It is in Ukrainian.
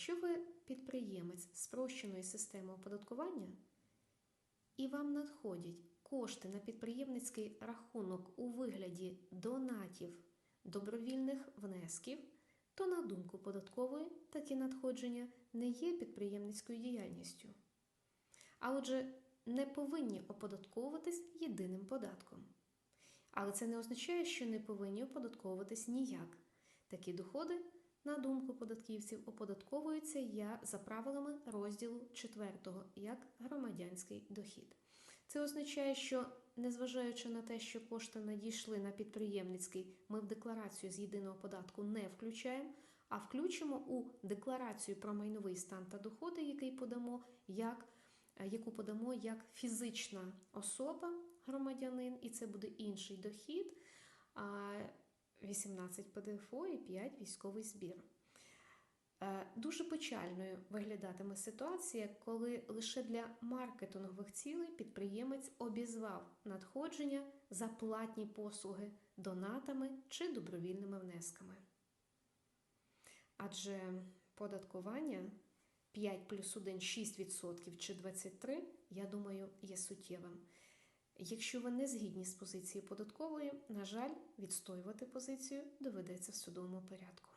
якщо ви підприємець спрощеної системи оподаткування і вам надходять кошти на підприємницький рахунок у вигляді донатів добровільних внесків, то, на думку податкової, такі надходження не є підприємницькою діяльністю. А отже, не повинні оподатковуватись єдиним податком. Але це не означає, що не повинні оподатковуватись ніяк. Такі доходи, на думку податківців, оподатковуються я за правилами розділу 4 як громадянський дохід. Це означає, що незважаючи на те, що кошти надійшли на підприємницький, ми в декларацію з єдиного податку не включаємо, а включимо у декларацію про майновий стан та доходи, який подамо як, е, яку подамо як фізична особа, громадянин, і це буде інший дохід. А 18 ПДФО і 5 військовий збір. Е, Дуже печальною виглядатиме ситуація, коли лише для маркетингових цілей підприємець обізвав надходження за платні послуги донатами чи добровільними внесками. Адже податкування 5 плюс 1 6% чи 23%, я думаю, є суттєвим. Якщо ви не згідні з позицією податкової, на жаль, відстоювати позицію доведеться в судовому порядку.